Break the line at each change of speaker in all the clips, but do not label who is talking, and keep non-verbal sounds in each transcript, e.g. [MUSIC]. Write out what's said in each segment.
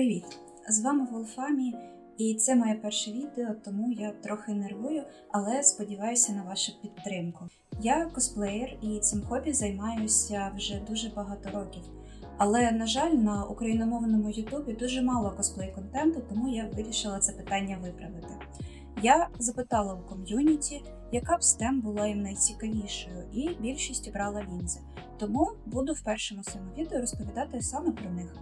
Привіт! З вами Волфамі, і це моє перше відео, тому я трохи нервую, але сподіваюся на вашу підтримку. Я косплеєр і цим хобі займаюся вже дуже багато років. Але, на жаль, на україномовному Ютубі дуже мало косплей-контенту, тому я вирішила це питання виправити. Я запитала у ком'юніті, яка б стем була їм найцікавішою, і більшість обрала лінзи. Тому буду в першому своєму відео розповідати саме про них.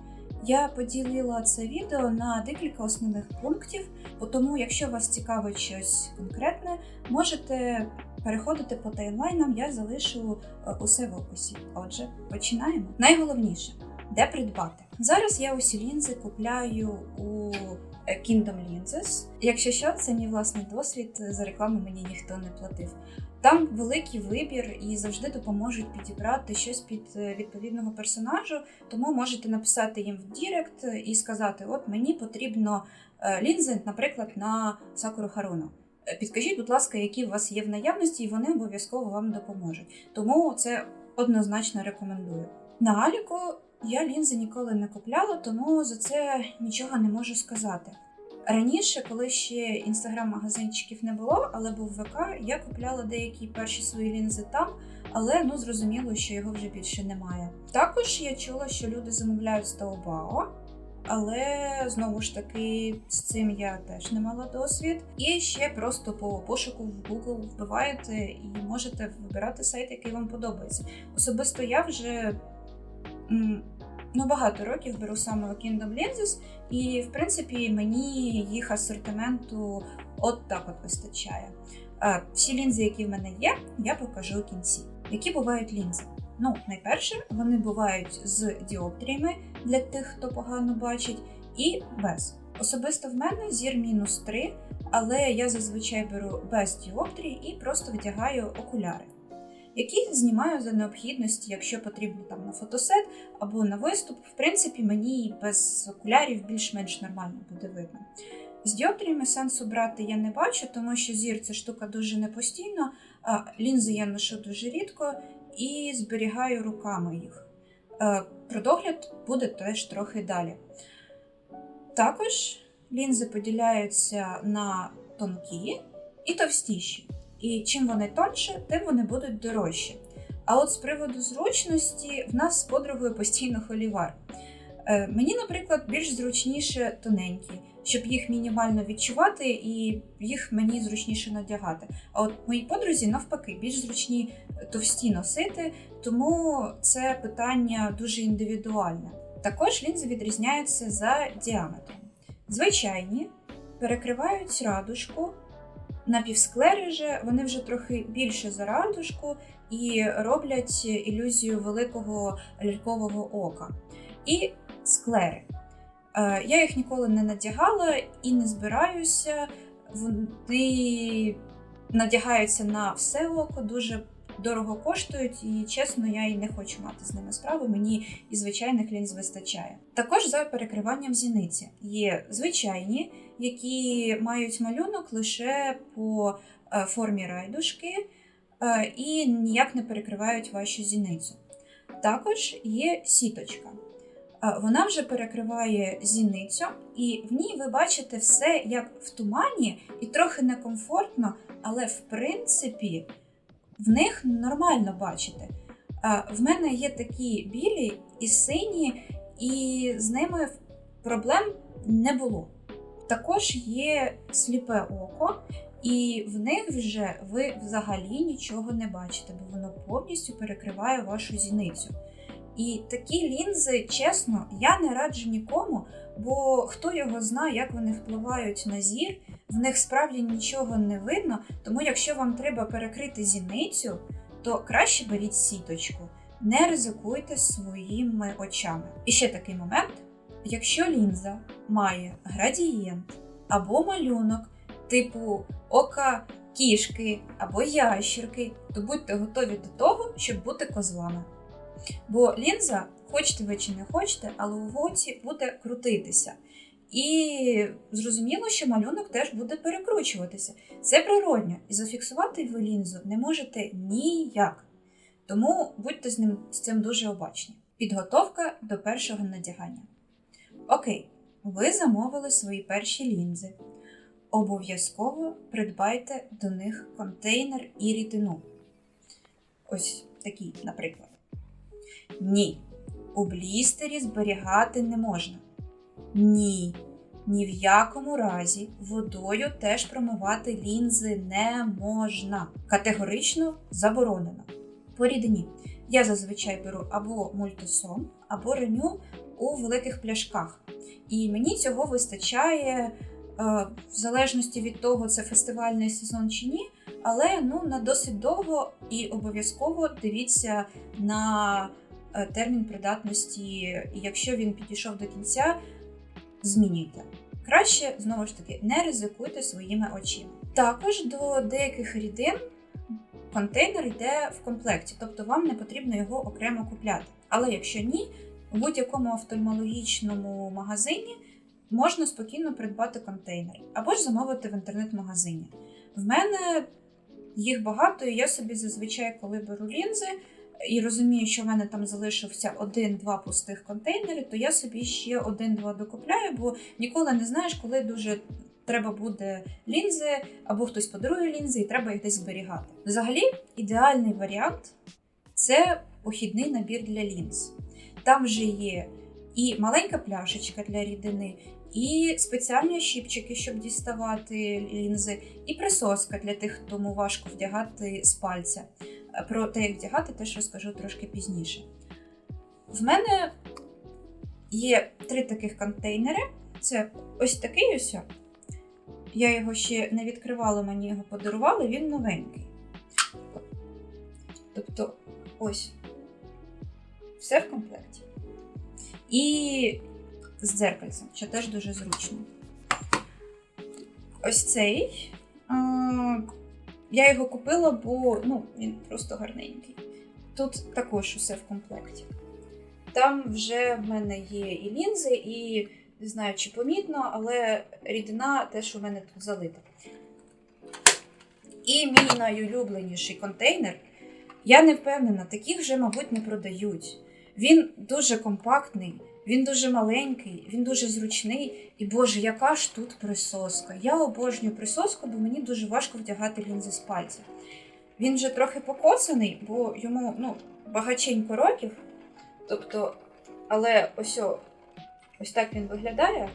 Я поділила це відео на декілька основних пунктів, тому, якщо вас цікавить щось конкретне, можете переходити по таймлайнам, я залишу е, усе в описі. Отже, починаємо. Найголовніше, де придбати. Зараз я усі лінзи купляю у е, Kingdom Lenses. Якщо що, це мій власний досвід, за рекламу мені ніхто не платив. Там великий вибір і завжди допоможуть підібрати щось під е, відповідного персонажу, тому можете написати їм в Дірект і сказати: от мені потрібно е, лінзи, наприклад, на Сакуру Харуну. Е, Підкажіть, будь ласка, які у вас є в наявності, і вони обов'язково вам допоможуть. Тому це однозначно рекомендую. На Аліку я лінзи ніколи не купляла, тому за це нічого не можу сказати. Раніше, коли ще інстаграм-магазинчиків не було, але був ВК, я купляла деякі перші свої лінзи там, але ну зрозуміло, що його вже більше немає. Також я чула, що люди замовляють з Taobao, але знову ж таки з цим я теж не мала досвід. І ще просто по пошуку в Google вбиваєте і можете вибирати сайт, який вам подобається. Особисто я вже. Ну, багато років беру саме Kingdom Lenses, і в принципі мені їх асортименту от так от вистачає. Е, Всі лінзи, які в мене є, я покажу у кінці. Які бувають лінзи? Ну, найперше, вони бувають з діоптріями для тих, хто погано бачить, і без. Особисто в мене зір мінус 3, але я зазвичай беру без діоптрій і просто вдягаю окуляри, які знімаю за необхідності, якщо потрібно там на фотосет або на виступ. В принципі, мені без окулярів більш-менш нормально буде видно. З діоптріями сенсу брати я не бачу, тому що зір це штука дуже непостійна, лінзи я ношу дуже рідко і зберігаю руками їх. Е, Про догляд буде теж трохи далі. Також лінзи поділяються на тонкі і товстіші. І чим вони тонші, тим вони будуть дорожчі. А от з приводу зручності, в нас з подругою постійно холівар. Е, Мені, наприклад, більш зручніше тоненькі, щоб їх мінімально відчувати і їх мені зручніше надягати. А от моїй подрузі навпаки більш зручні товсті носити, тому це питання дуже індивідуальне. Також лінзи відрізняються за діаметром. Звичайні перекривають радужку, напівсклери же вони вже трохи більше за радужку і роблять ілюзію великого лялькового ока. І склери. Е, Я їх ніколи не надягала і не збираюся. Вони надягаються на все око, дуже дорого коштують, і чесно, я і не хочу мати з ними справу. Мені і звичайних лінз вистачає. Також за перекриванням зіниці є звичайні, які мають малюнок лише по е, формі райдушки е, і ніяк не перекривають вашу зіницю. Також є сіточка. Е, Вона вже перекриває зіницю, і в ній ви бачите все як в тумані, і трохи некомфортно, але в принципі в них нормально бачите. В мене є такі білі і сині, і з ними проблем не було. Також є сліпе око, і в них вже ви взагалі нічого не бачите, бо воно повністю перекриває вашу зіницю. І такі лінзи, чесно, я не раджу нікому, бо хто його знає, як вони впливають на зір, в них справді нічого не видно. Тому, якщо вам треба перекрити зіницю, то краще беріть сіточку, не ризикуйте своїми очами. І ще такий момент: якщо лінза має градієнт або малюнок, типу ока кішки або ящерки, то будьте готові до того, щоб бути козлами. Бо лінза, хочете ви чи не хочете, але у оці буде крутитися. І зрозуміло, що малюнок теж буде перекручуватися. Це природньо, і зафіксувати ви лінзу не можете ніяк. Тому будьте з ним з цим дуже обачні. Підготовка до першого надягання. Окей, ви замовили свої перші лінзи. Обов'язково придбайте до них контейнер і рідину. Ось такий, наприклад. Ні. У блістері зберігати не можна. Ні. Ні в якому разі водою теж промивати лінзи не можна. Категорично заборонено. По рідині я зазвичай беру або мультисон, або реню у великих пляшках. І мені цього вистачає е, в залежності від того, це фестивальний сезон чи ні, але ну, на досить довго і обов'язково дивіться на е, термін придатності, і якщо він підійшов до кінця, змінюйте. Краще, знову ж таки, не ризикуйте своїми очима. Також до деяких рідин контейнер йде в комплекті, тобто вам не потрібно його окремо купляти. Але якщо ні, в будь-якому офтальмологічному магазині можна спокійно придбати контейнер або ж замовити в інтернет-магазині. В мене їх багато, і я собі зазвичай, коли беру лінзи і розумію, що в мене там залишився один-два пустих контейнери, то я собі ще один-два докупляю, бо ніколи не знаєш, коли дуже треба буде лінзи, або хтось подарує лінзи, і треба їх десь зберігати. Взагалі, ідеальний варіант це похідний набір для лінз. Там вже є і маленька пляшечка для рідини, і спеціальні щіпчики, щоб діставати лінзи, і присоска для тих, кому важко вдягати з пальця. Про те, як вдягати, теж розкажу трошки пізніше. В мене є три таких контейнери. Це ось такий ось. Я його ще не відкривала, мені його подарували, він новенький. Тобто, ось все в комплекті. І з дзеркальцем, що теж дуже зручно. Ось цей. Я його купила, бо ну, він просто гарненький. Тут також усе в комплекті. Там вже в мене є і лінзи, і не знаю, чи помітно, але рідина теж у мене тут залита. І мій найулюбленіший контейнер. Я не впевнена, таких вже, мабуть, не продають. Він дуже компактний, він дуже маленький, він дуже зручний. І Боже, яка ж тут присоска. Я обожнюю присоску, бо мені дуже важко вдягати лінзи з пальця. Він вже трохи покоцаний, бо йому ну, багаченько років. Тобто, але ось, ось так він виглядає.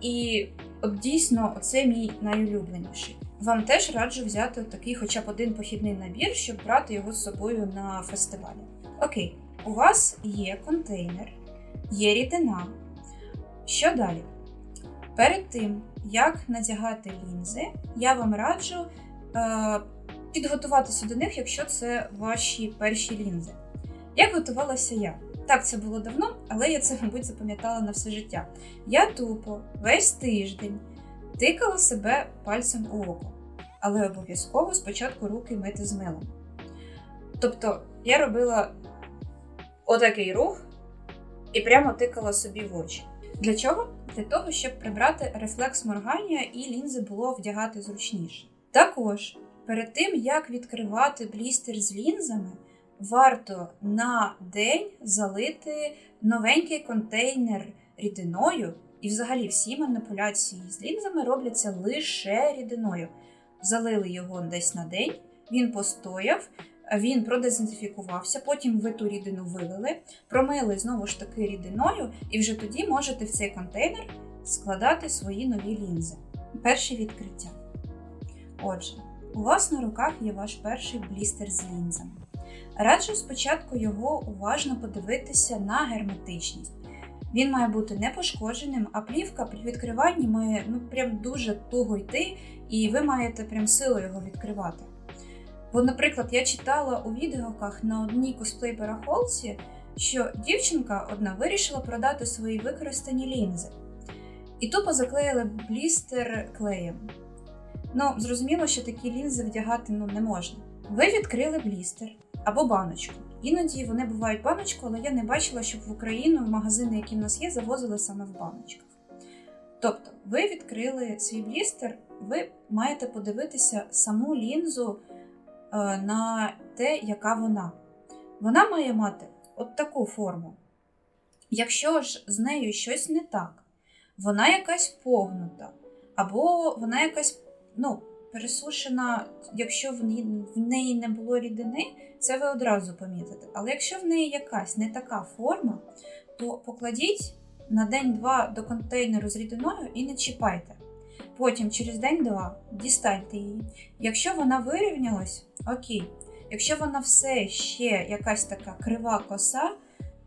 І от дійсно, оце мій найулюбленіший. Вам теж раджу взяти такий хоча б один похідний набір, щоб брати його з собою на фестивалі. Окей, у вас є контейнер, є рідина. Що далі? Перед тим, як надягати лінзи, я вам раджу е, підготуватися до них, якщо це ваші перші лінзи. Як готувалася я? Так, це було давно, але я це, мабуть, запам'ятала на все життя. Я тупо весь тиждень тикала себе пальцем у око, але обов'язково спочатку руки мити з милом. Тобто я робила отакий рух і прямо тикала собі в очі. Для чого? Для того, щоб прибрати рефлекс моргання і лінзи було вдягати зручніше. Також перед тим, як відкривати блістер з лінзами, варто на день залити новенький контейнер рідиною, і взагалі всі маніпуляції з лінзами робляться лише рідиною. Залили його десь на день, він постояв, він продезінфікувався, потім ви ту рідину вилили, промили знову ж таки рідиною, і вже тоді можете в цей контейнер складати свої нові лінзи. Перше відкриття. Отже, у вас на руках є ваш перший блістер з лінзами. Раджу спочатку його уважно подивитися на герметичність. Він має бути не пошкодженим, а плівка при відкриванні має ну, прям дуже туго йти, і ви маєте прям силу його відкривати. Бо, наприклад, я читала у відгуках на одній косплей барахолці, що дівчинка одна вирішила продати свої використані лінзи. І тупо заклеїли блістер клеєм. Ну, зрозуміло, що такі лінзи вдягати ну, не можна. Ви відкрили блістер або баночку. Іноді вони бувають баночку, але я не бачила, щоб в Україну магазини, які в нас є, завозили саме в баночках. Тобто, ви відкрили свій блістер, ви маєте подивитися саму лінзу на те, яка вона. Вона має мати от таку форму. Якщо ж з нею щось не так, вона якась погнута, або вона якась ну, пересушена, якщо в неї не було рідини, це ви одразу помітите. Але якщо в неї якась не така форма, то покладіть на день-два до контейнеру з рідиною і не чіпайте. Потім через день-два дістаньте її. Якщо вона вирівнялась, окей. Якщо вона все ще якась така крива коса,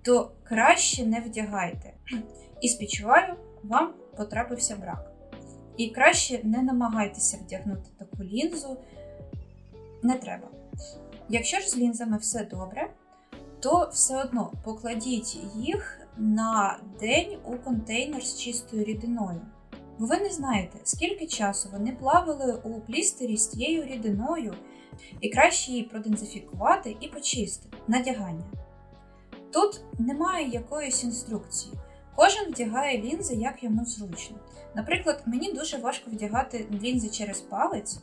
то краще не вдягайте. І співчуваю, вам потрапився брак. І краще не намагайтеся вдягнути таку лінзу. Не треба. Якщо ж з лінзами все добре, то все одно покладіть їх на день у контейнер з чистою рідиною. Бо ви не знаєте, скільки часу вони плавали у плістері з тією рідиною, і краще її продезінфікувати і почистити. Надягання. Тут немає якоїсь інструкції. Кожен вдягає лінзи, як йому зручно. Наприклад, мені дуже важко вдягати лінзи через палець,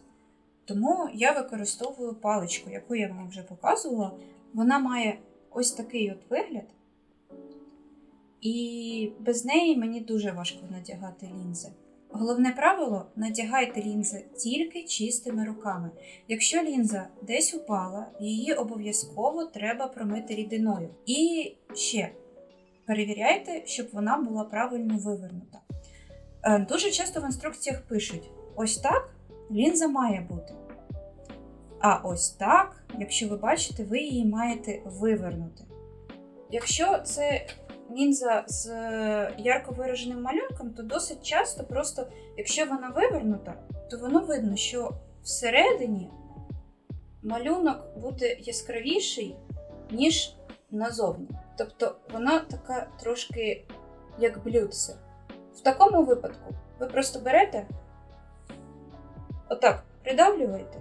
тому я використовую паличку, яку я вам вже показувала. Вона має ось такий от вигляд. І без неї мені дуже важко надягати лінзи. Головне правило надягайте лінзи тільки чистими руками. Якщо лінза десь упала, її обов'язково треба промити рідиною. І ще перевіряйте, щоб вона була правильно вивернута. Е, Дуже часто в інструкціях пишуть: ось так лінза має бути. А ось так, якщо ви бачите, ви її маєте вивернути. Якщо це лінза з ярко вираженим малюнком, то досить часто, просто якщо вона вивернута, то воно видно, що всередині малюнок буде яскравіший, ніж назовні. Тобто вона така трошки як блюдце. В такому випадку ви просто берете, отак, придавлюєте,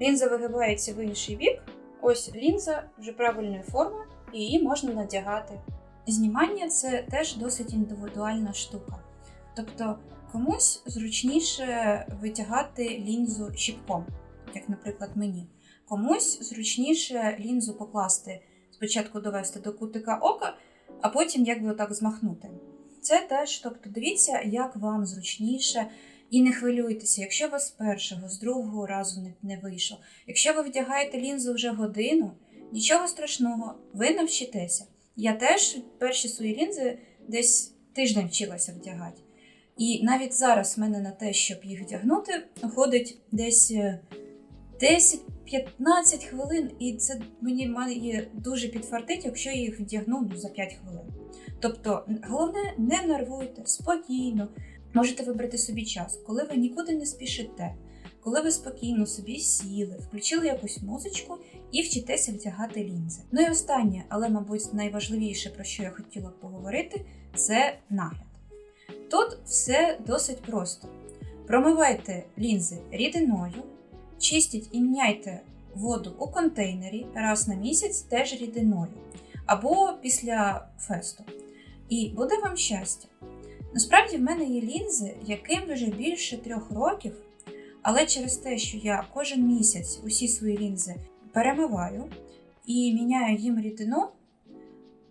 лінза вигибається в інший бік. Ось лінза вже правильної форми, і її можна надягати. Знімання це теж досить індивідуальна штука. Тобто комусь зручніше витягати лінзу щіпком, як, наприклад, мені. Комусь зручніше лінзу покласти, спочатку довести до кутика ока, а потім якби отак змахнути. Це теж, тобто, дивіться, як вам зручніше, і не хвилюйтеся, якщо вас з першого, з другого разу не, не вийшло. Якщо ви вдягаєте лінзу вже годину, нічого страшного, ви навчитеся. Я теж перші свої лінзи десь тиждень вчилася вдягати. І навіть зараз в мене на те, щоб їх вдягнути, уходить десь 10-15 хвилин, і це мені має дуже підфартить, якщо я їх вдягну ну, за 5 хвилин. Тобто, головне, не нервуйте, спокійно. Можете вибрати собі час, коли ви нікуди не спішите, коли ви спокійно собі сіли, включили якусь музичку і вчитеся вдягати лінзи. Ну і останнє, але, мабуть, найважливіше, про що я хотіла б поговорити, це нагляд. Тут все досить просто. Промивайте лінзи рідиною, чистіть і міняйте воду у контейнері раз на місяць теж рідиною, або після фесту. І буде вам щастя. Насправді в мене є лінзи, яким вже більше трьох років, але через те, що я кожен місяць усі свої лінзи перемиваю і міняю їм рідину,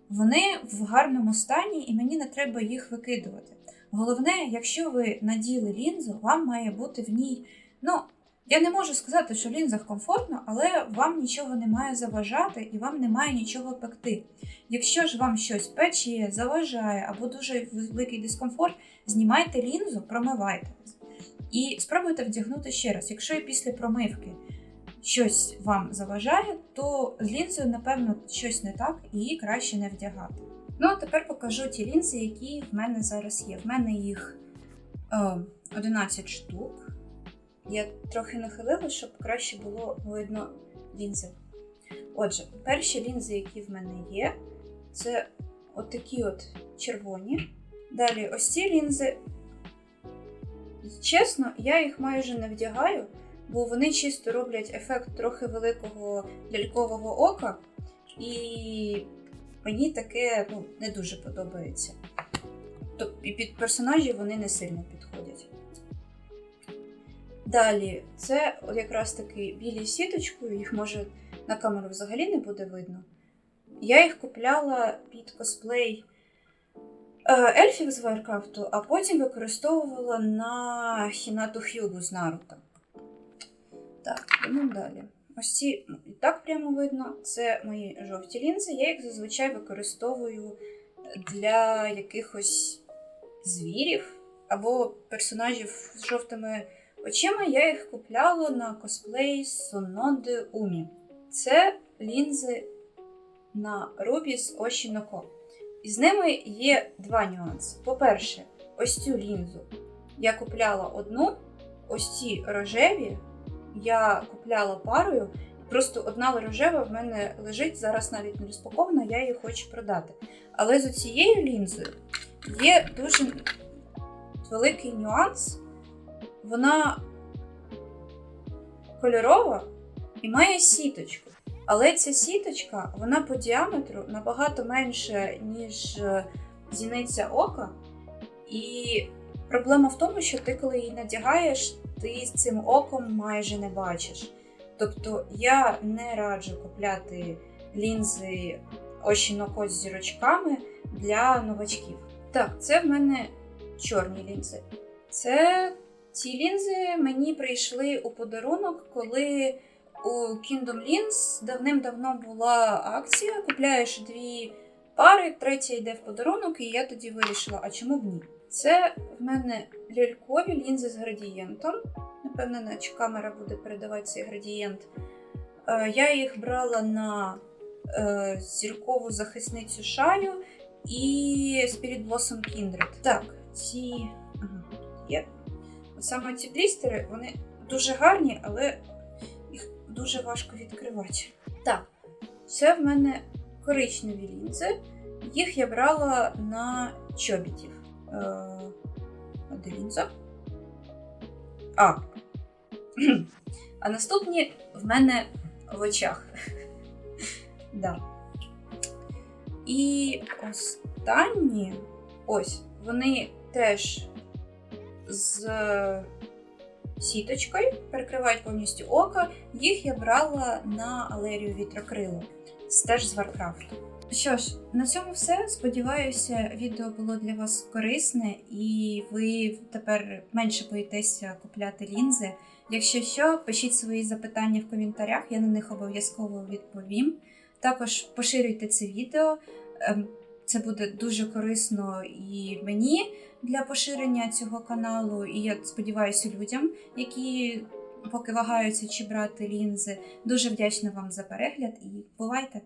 вони в гарному стані і мені не треба їх викидувати. Головне, якщо ви наділи лінзу, вам має бути в ній. Ну, я не можу сказати, що в лінзах комфортно, але вам нічого не має заважати і вам немає нічого пекти. Якщо ж вам щось пече, заважає або дуже великий дискомфорт, знімайте лінзу, промивайте. І спробуйте вдягнути ще раз. Якщо після промивки щось вам заважає, то з лінзою, напевно, щось не так і її краще не вдягати. Ну, а тепер покажу ті лінзи, які в мене зараз є. В мене їх е, 11 штук. Я трохи нахилила, щоб краще було видно лінзи. Отже, перші лінзи, які в мене є, це от такі от червоні. Далі, ось ці лінзи. Чесно, я їх майже не вдягаю, бо вони чисто роблять ефект трохи великого лялькового ока, і мені таке ну, не дуже подобається. Тобто і під персонажів вони не сильно підходять. Далі, це якраз таки білі сіточкою, їх може на камеру взагалі не буде видно. Я їх купляла під косплей ельфів з Варкрафту, а потім використовувала на Хінату Хюгу з Наруто. Так, йдемо далі. Ось ці і так прямо видно. Це мої жовті лінзи. Я їх зазвичай використовую для якихось звірів або персонажів з жовтими очима. Я їх купляла на косплей Соноди Умі. Це лінзи на Рубі з Ошіноко. І з ними є два нюанси. По-перше, ось цю лінзу я купляла одну, ось ці рожеві я купляла парою. Просто одна рожева в мене лежить, зараз навіть не розпакована, я її хочу продати. Але з цією лінзою є дуже великий нюанс. Вона кольорова і має сіточку. Але ця сіточка, вона по діаметру набагато менша, ніж е, зіниця ока. І проблема в тому, що ти, коли її надягаєш, ти з цим оком майже не бачиш. Тобто я не раджу купляти лінзи Ошіноко з зірочками для новачків. Так, це в мене чорні лінзи. Це ці лінзи мені прийшли у подарунок, коли у Kingdom Lens давним-давно була акція. Купляєш дві пари, третя йде в подарунок, і я тоді вирішила, а чому б ні? Це в мене лялькові лінзи з градієнтом. Напевно, наче камера буде передавати цей градієнт. Е, Я їх брала на е, зіркову захисницю шаю і Spirit Blossom Kindred. Так, ці є. Саме ці блістери, вони дуже гарні, але дуже важко відкривати. Так, це в мене коричневі лінзи. Їх я брала на чобітів. Е, де лінза? А. [CLEARS THROAT] А наступні в мене в очах. [LAUGHS] да. І останні, ось, вони теж з сіточкою, перекривають повністю око. Їх я брала на алерію вітрокрилу, теж з Варкрафту. Що ж, на цьому все. Сподіваюся, відео було для вас корисне і ви тепер менше боїтеся купляти лінзи. Якщо що, пишіть свої запитання в коментарях, я на них обов'язково відповім. Також поширюйте це відео. Це буде дуже корисно і мені для поширення цього каналу, і я сподіваюся людям, які поки вагаються чи брати лінзи. Дуже вдячна вам за перегляд і бувайте!